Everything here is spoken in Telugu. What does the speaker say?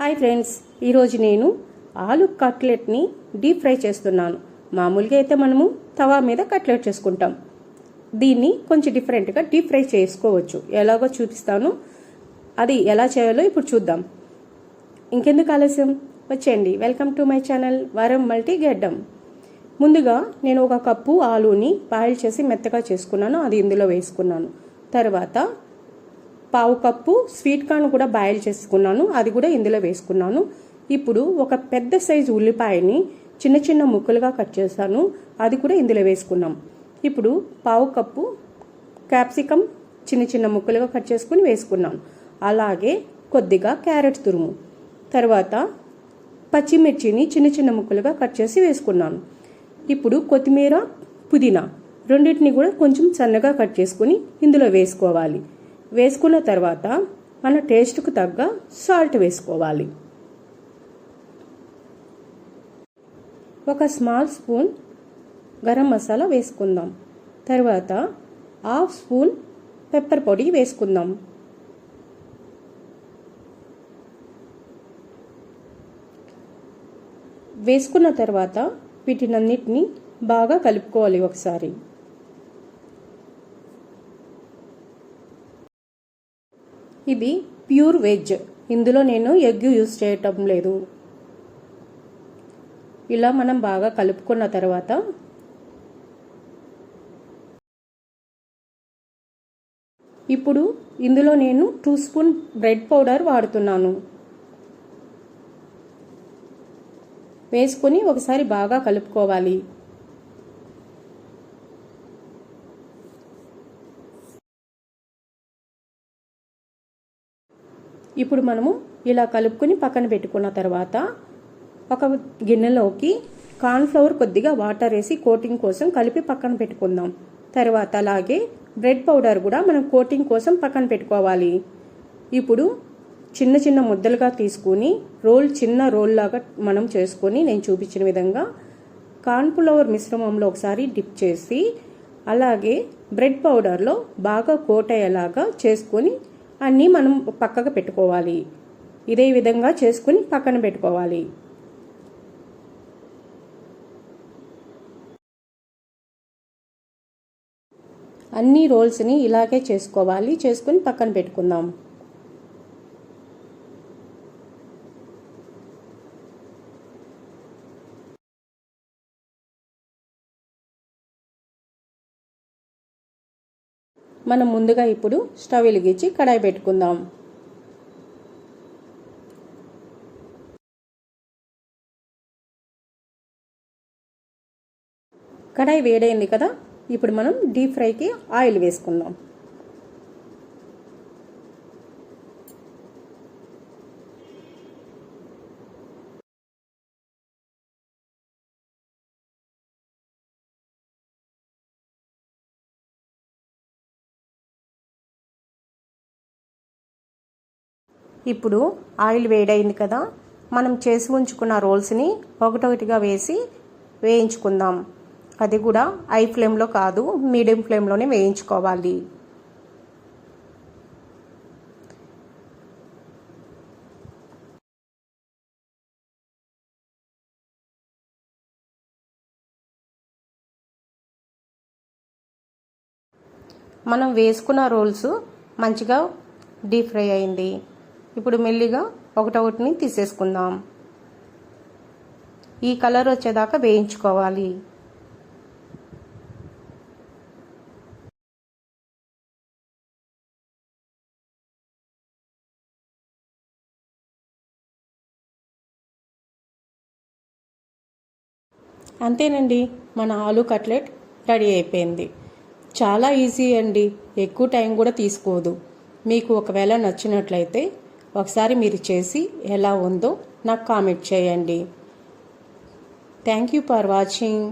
హాయ్ ఫ్రెండ్స్ ఈరోజు నేను ఆలు కట్లెట్ని డీప్ ఫ్రై చేస్తున్నాను. మామూలుగా అయితే మనము తవా మీద కట్లెట్ చేసుకుంటాం. దీన్ని కొంచెం డిఫరెంట్గా డీప్ ఫ్రై చేసుకోవచ్చు. ఎలాగో చూపిస్తాను. అది ఎలా చేయాలో ఇప్పుడు చూద్దాం. ఇంకెందుకు ఆలస్యం? వచ్చేయండి. వెల్కమ్ టు మై ఛానల్ వరం మల్టీ గెడ్డం. ముందుగా నేను ఒక కప్పు ఆలుని బాయిల్ చేసి మెత్తగా చేసుకున్నాను. అది ఇందులో వేసుకున్నాను. తర్వాత పావు కప్పు స్వీట్ కార్న్ కూడా బాయిల్ చేసుకున్నాను. అది కూడా ఇందులో వేసుకున్నాను. ఇప్పుడు ఒక పెద్ద సైజు ఉల్లిపాయని చిన్న చిన్న ముక్కలుగా కట్ చేశాను. అది కూడా ఇందులో వేసుకున్నాం. ఇప్పుడు పావు కప్పు క్యాప్సికమ్ చిన్న చిన్న ముక్కలుగా కట్ చేసుకుని వేసుకున్నాను. అలాగే కొద్దిగా క్యారెట్ తురుము. తర్వాత పచ్చిమిర్చిని చిన్న చిన్న ముక్కలుగా కట్ చేసి వేసుకున్నాను. ఇప్పుడు కొత్తిమీర పుదీనా రెండింటిని కూడా కొంచెం సన్నగా కట్ చేసుకుని ఇందులో వేసుకోవాలి. వేసుకున్న తర్వాత మన టేస్ట్కు తగ్గ సాల్ట్ వేసుకోవాలి. ఒక స్మాల్ స్పూన్ గరం మసాలా వేసుకుందాం. తర్వాత హాఫ్ స్పూన్ పెప్పర్ పొడి వేసుకుందాం. వేసుకున్న తర్వాత వీటినన్నిటిని బాగా కలుపుకోవాలి ఒకసారి. ఇది ప్యూర్ వెజ్. ఇందులో నేను ఎగ్ యూజ్ చేయటం లేదు. ఇలా మనం బాగా కలుపుకున్న తర్వాత ఇప్పుడు ఇందులో నేను టూ స్పూన్ బ్రెడ్ పౌడర్ వాడుతున్నాను. వేసుకొని ఒకసారి బాగా కలుపుకోవాలి. ఇప్పుడు మనము ఇలా కలుపుకొని పక్కన పెట్టుకున్న తర్వాత ఒక గిన్నెలోకి కార్న్ఫ్లవర్ కొద్దిగా వాటర్ వేసి కోటింగ్ కోసం కలిపి పక్కన పెట్టుకుందాం. తర్వాత అలాగే బ్రెడ్ పౌడర్ కూడా మనం కోటింగ్ కోసం పక్కన పెట్టుకోవాలి. ఇప్పుడు చిన్న చిన్న ముద్దలుగా తీసుకుని రోల్ చిన్న రోల్ లాగా మనం చేసుకొని నేను చూపించిన విధంగా కార్న్ఫ్లవర్ మిశ్రమంలో ఒకసారి డిప్ చేసి అలాగే బ్రెడ్ పౌడర్లో బాగా కోట్ అయ్యేలాగా చేసుకొని అన్నీ మనం పక్కకు పెట్టుకోవాలి. ఇదే విధంగా చేసుకుని పక్కన పెట్టుకోవాలి. అన్ని రోల్స్ని ఇలాగే చేసుకోవాలి. చేసుకుని పక్కన పెట్టుకుందాం. మనం ముందుగా ఇప్పుడు స్టవ్ వెలిగించి కడాయి పెట్టుకుందాం. కడాయి వేడైంది కదా ఇప్పుడు మనం డీప్ ఫ్రైకి ఆయిల్ వేసుకుందాం. ఇప్పుడు ఆయిల్ వేడైంది కదా మనం చేసి ఉంచుకున్న రోల్స్ని ఒకటొకటిగా వేసి వేయించుకుందాం. అది కూడా ఐ ఫ్లేమ్లో కాదు మీడియం ఫ్లేమ్లోనే వేయించుకోవాలి. మనం వేసుకున్న రోల్స్ మంచిగా డీప్ ఫ్రై అయింది. ఇప్పుడు మెల్లిగా ఒకటొకటిని తీసేసుకుందాం. ఈ కలర్ వచ్చేదాకా వేయించుకోవాలి. అంతేనండి మన ఆలు కట్లెట్ రెడీ అయిపోయింది. చాలా ఈజీ అండి ఎక్కువ టైం కూడా తీసుకోదు. మీకు ఒకవేళ నచ్చినట్లయితే ఒకసారి మీరు చేసి ఎలా ఉందో నాకు కామెంట్ చేయండి. Thank you for watching